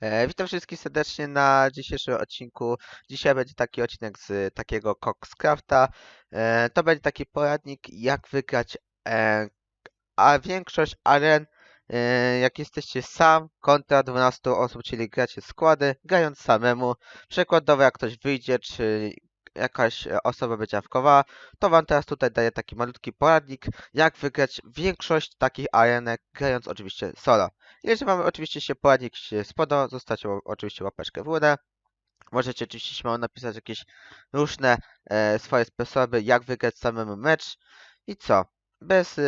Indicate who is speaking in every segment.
Speaker 1: E, witam wszystkich serdecznie na dzisiejszym odcinku. Dzisiaj będzie taki odcinek z takiego Coxcrafta. E, to będzie taki poradnik, jak wygrać e, a większość aren, jak jesteście sam kontra 12 osób, czyli gracie składy, grając samemu. Przykładowo jak ktoś wyjdzie, czy jakaś e, osoba będzie awkowała, to wam teraz tutaj daję taki malutki poradnik, jak wygrać większość takich arenek, grając oczywiście solo. Jeżeli wam oczywiście się poradnik się spodobał, zostawcie oczywiście łapeczkę w górę. Możecie oczywiście śmiało napisać jakieś różne e, swoje sposoby, jak wygrać samemu mecz. I co? Bez e,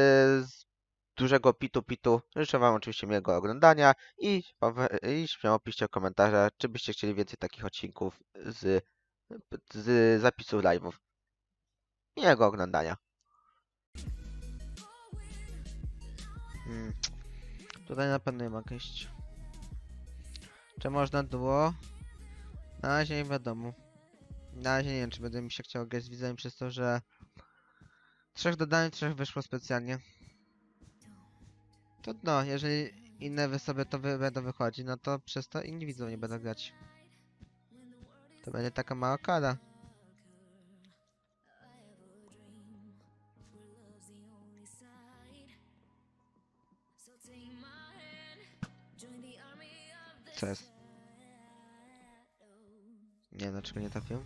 Speaker 1: dużego pitu-pitu życzę wam oczywiście miłego oglądania i, i śmiało piszcie komentarze, czy byście chcieli więcej takich odcinków z, z zapisów live'ów. Miłego oglądania. Hmm. Tutaj na pewno nie iść. Czy można duo? Na razie nie wiadomo. Na razie nie wiem, czy będę mi się chciał grać z widzami przez to, że trzech dodanych, trzech wyszło specjalnie. To no, jeżeli inne wy sobie to wy będą wychodzić, no to przez to inni widzą nie będą grać. To będzie taka mała kara. Co jest? Nie, dlaczego nie trafiłem?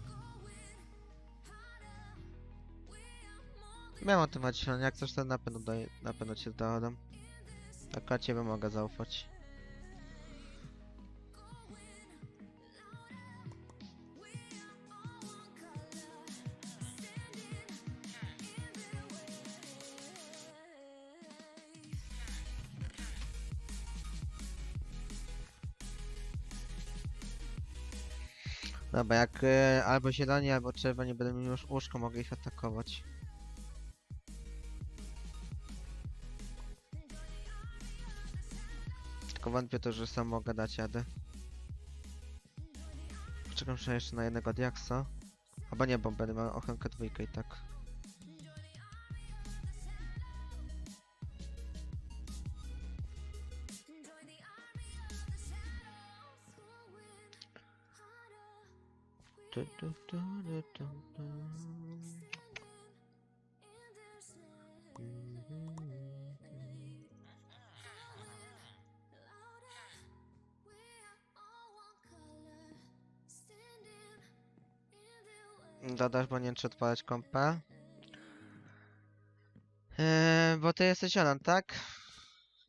Speaker 1: Miałem o tym chodzić, jak coś to na pewno, daje, na pewno cię dodam. Akurat ciebie mogę zaufać. Dobra, jak e, albo zieloni, albo czerwoni będą mieli już łóżko, mogę ich atakować. Tylko wątpię to, że sam mogę dać jadę. Czekam się jeszcze na jednego diaksa. Albo nie, bo będę miał ochronkę dwójkę i tak. Dodasz, bo nie wiem odpalać kompę. Eee, bo ty jesteś Alan, tak?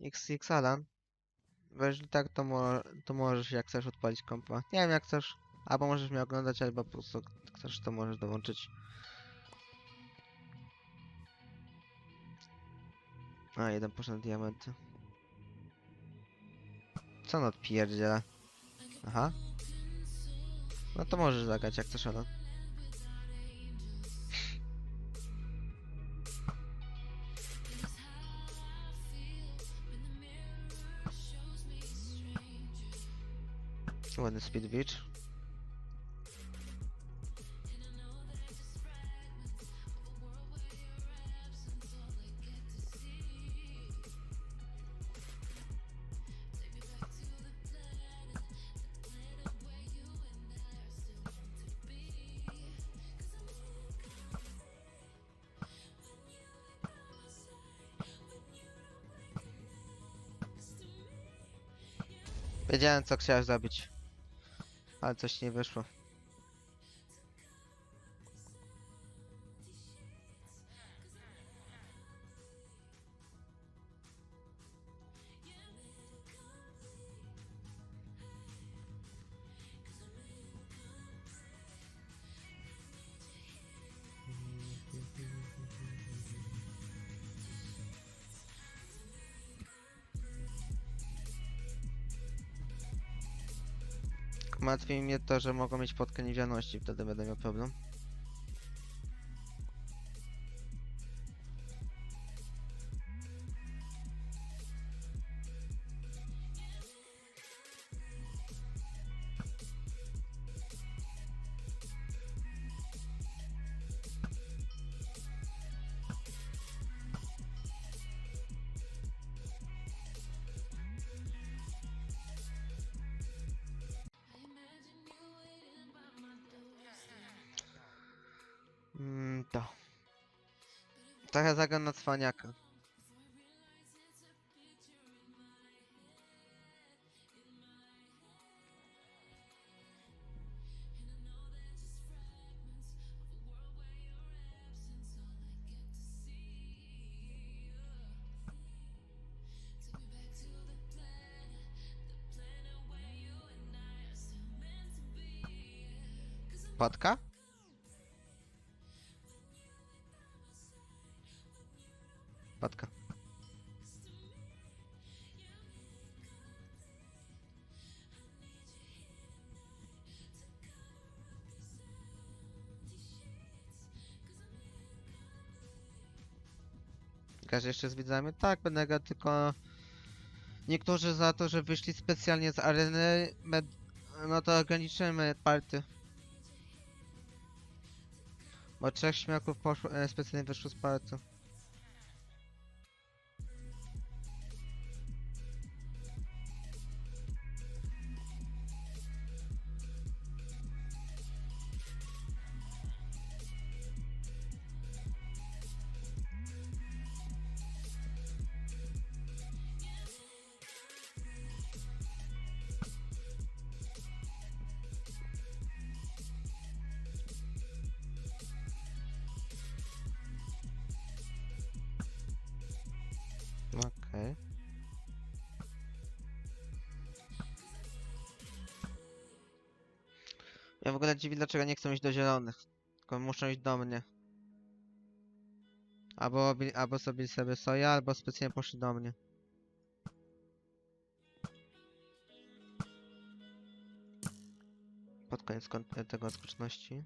Speaker 1: XX Alan. Jeżeli tak, to, mo to możesz jak chcesz odpalić kompa. Nie wiem jak chcesz. Albo możesz mnie oglądać, albo po prostu chcesz, to możesz dołączyć. A, jeden poszedł diamenty. Co on odpierdziela? Aha. No to możesz zagrać jak chcesz, Alan. Ładny speed beach. Wiedziałem co chciałeś zrobić. Ale coś nie wyszło. Martwi mnie to, że mogą mieć podkę niewidzialności, wtedy będę miał problem. Trochę zagram na cwaniaka. Podka? Podka. Grasz jeszcze z widzami? Tak, grał tylko... Niektórzy za to, że wyszli specjalnie z areny, no to ograniczymy party. Bo trzech śmiałków poszło, e, specjalnie wyszło z party. Okej. Ja w ogóle dziwi, dlaczego nie chcą iść do zielonych. Tylko muszą iść do mnie. Albo, albo sobie sobie soja, albo specjalnie poszli do mnie. Pod koniec kon- tego skoczności.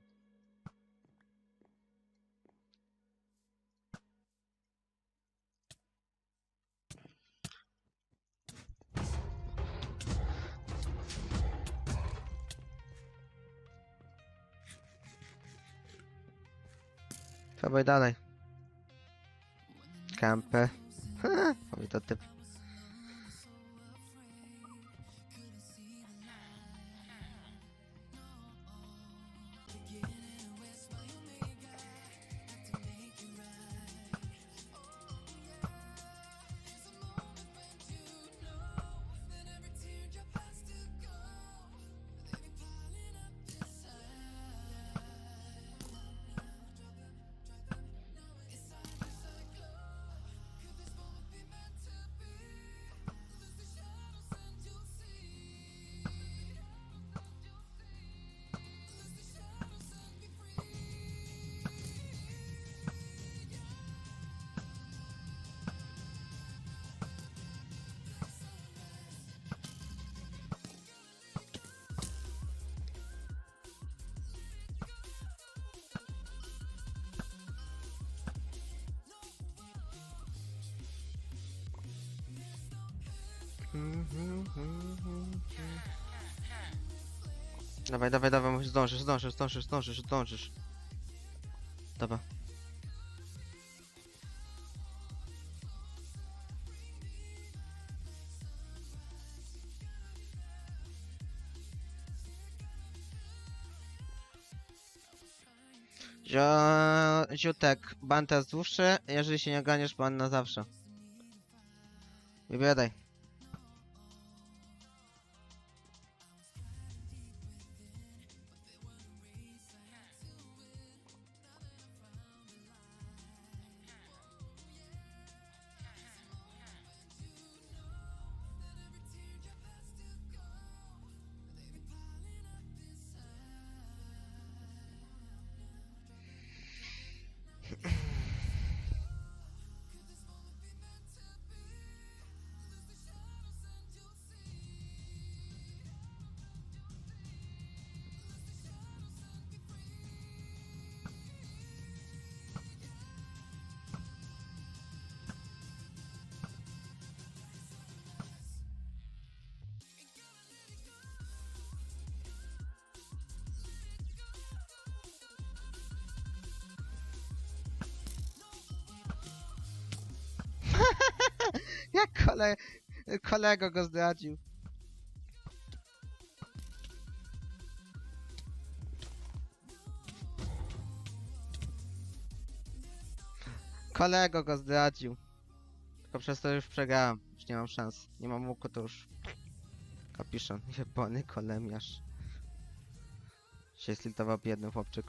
Speaker 1: Próbuj dalej. Kampę. Powie to typ. Dawaj, dawaj, dawaj, musisz zdążysz, zdążysz, zdążysz, zdążysz, zdążysz. Dobra. Zio... Ziutek, ban teraz dłuższy, jeżeli się nie oganiesz, ban na zawsze. Wybieraj. Kole... kolego go zdradził. Kolego go zdradził. Tylko przez to już przegrałem. Już nie mam szans. Nie mam łuku, to już... Kapiszon. Jebany kolemiarz. Się slitował biedny chłopczyk.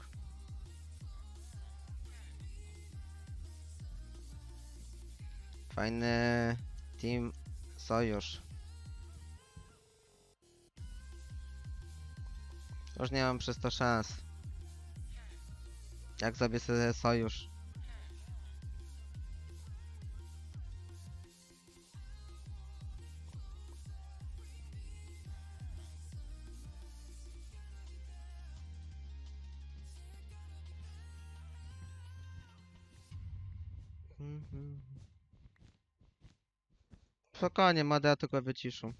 Speaker 1: Fajny team sojusz. Już nie mam przez to szans. Jak zrobię sobie sojusz? Mhm. Spokojnie, moderator go wyciszył.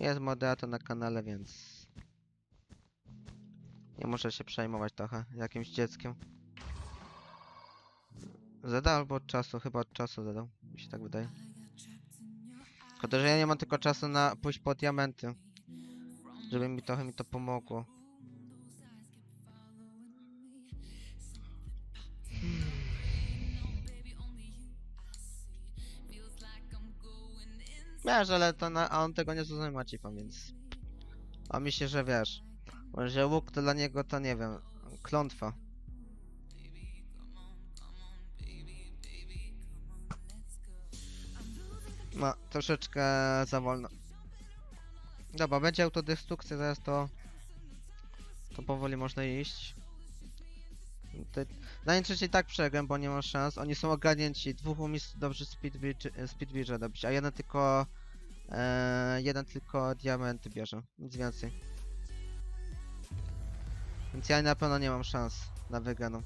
Speaker 1: Jest moderator na kanale, więc... Nie muszę się przejmować trochę jakimś dzieckiem. Zadał albo od czasu, chyba od czasu zadał, mi się tak wydaje. Tylko, że ja nie mam tylko czasu na pójść po diamenty. Żeby mi trochę mi to pomogło. Wiesz, ale to na, a on tego nie zrozumie Macipa, więc... A myślę, że wiesz, że łuk to dla niego to nie wiem, klątwa. No, troszeczkę za wolno. Dobra, będzie autodestrukcja, zaraz to... To powoli można iść. Te- Na trzeciej tak przegram, bo nie mam szans. Oni są ogarnięci. Dwóch umie dobrze speedbridge- speedbridge'a dobić, a jeden tylko... E, jeden tylko diamenty bierze. Nic więcej. Więc ja na pewno nie mam szans na wygraną.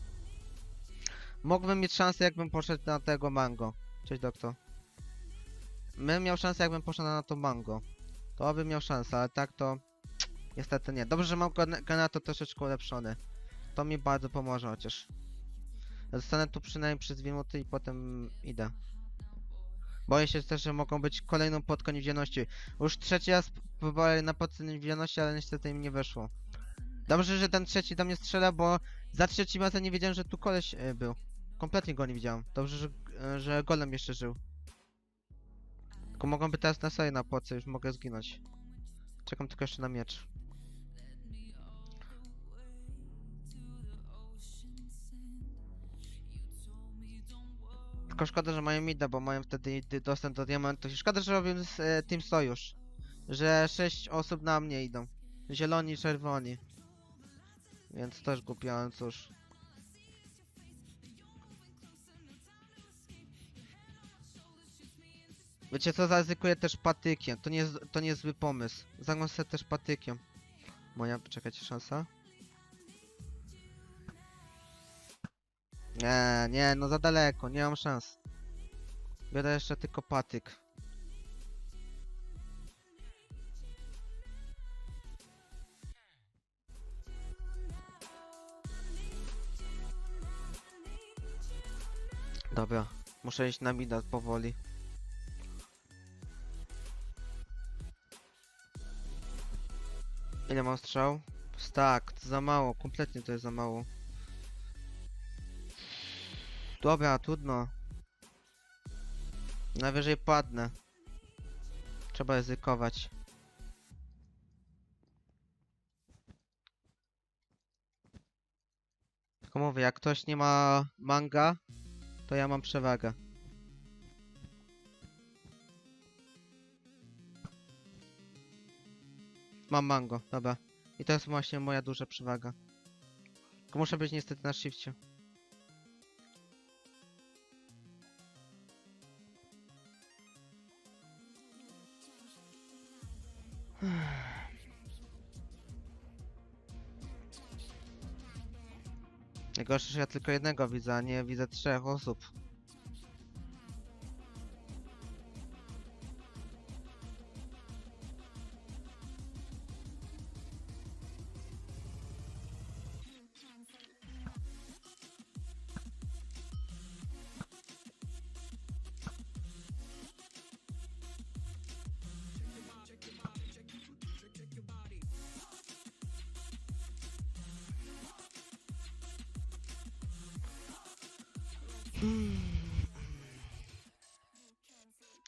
Speaker 1: Mógłbym mieć szansę jakbym poszedł na tego mango. Cześć doktor. Bym miał szansę jakbym poszedł na to mango. To bym miał szansę, ale tak to... Niestety nie. Dobrze, że mam gran- granator troszeczkę ulepszony. To mi bardzo pomoże chociaż. Zostanę tu przynajmniej przez dwie minuty i potem idę. Boję się też, że mogą być kolejną podką niewidzialności. Już trzeci raz próbowałem na podce niewidzialności, ale niestety mi nie weszło. Dobrze, że ten trzeci do mnie strzela, bo za trzecim razem nie wiedziałem, że tu koleś e, był. Kompletnie go nie widziałem. Dobrze, że, e, że golem jeszcze żył. Tylko mogą być teraz na sobie na podce, już mogę zginąć. Czekam tylko jeszcze na miecz. Tylko szkoda, że mają mida, bo mają wtedy dy- dostęp do diamentów. I szkoda, że robią z, e, team sojusz. Że 6 osób na mnie idą. Zieloni czerwoni. Więc też głupio, cóż. Wiecie co, zaryzykuję też patykiem. To nie, to nie zły pomysł. Zagram też patykiem. Moja, czekajcie, szansa? Nie, nie, no za daleko, nie mam szans. Biorę jeszcze tylko patyk. Dobra, muszę iść na mida powoli. Ile mam strzał? Tak, za mało, kompletnie to jest za mało. Dobra, trudno. Najwyżej padnę. Trzeba ryzykować. Tylko mówię, jak ktoś nie ma manga, to ja mam przewagę. Mam mango, dobra. I to jest właśnie moja duża przewaga. Tylko muszę być niestety na shifcie. Najgorsze, że ja tylko jednego widzę, a nie widzę trzech osób.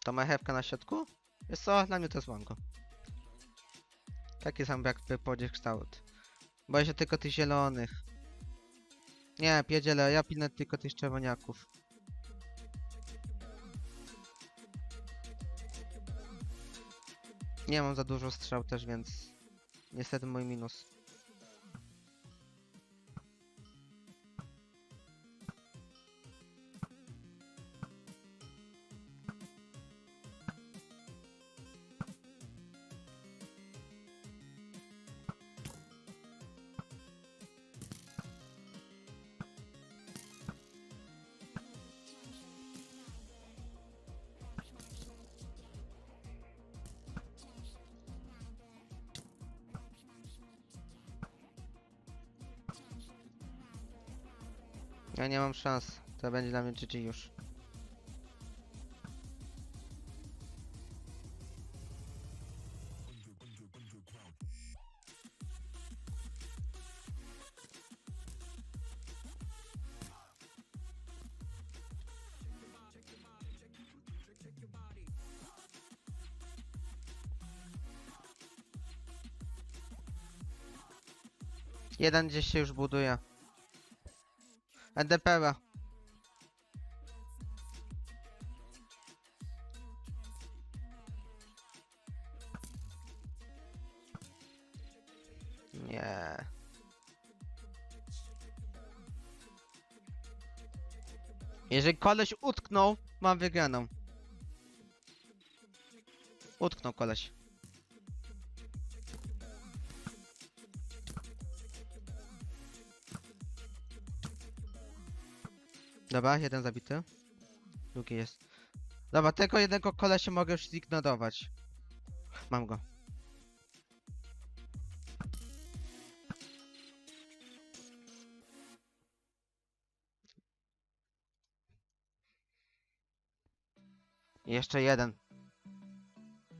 Speaker 1: To marchewka na środku? Jest co? Dla mnie to jest mango. Taki sam jakby podziel kształt. Boję się tylko tych zielonych. Nie, pierdziele, ja pilnę tylko tych czerwoniaków. Nie mam za dużo strzał też, więc niestety mój minus. Ja nie mam szans. To będzie dla mnie GG już. Jeden gdzieś się już buduje. NDPR. Nie. Jeżeli koleś utknął, mam wygraną. Utknął koleś. Dobra, jeden zabity. Drugi jest. Dobra, tylko jednego kolesia mogę już zignorować. Mam go. Jeszcze jeden.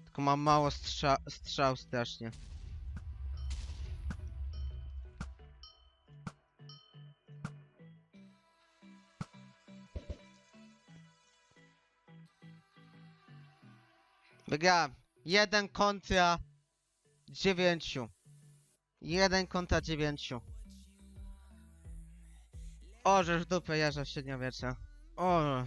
Speaker 1: Tylko mam mało strza strzał strasznie. Wygrałem. Jeden kontra dziewięciu. Jeden kontra dziewięciu. O, żeż w dupę w średniowiecza. O.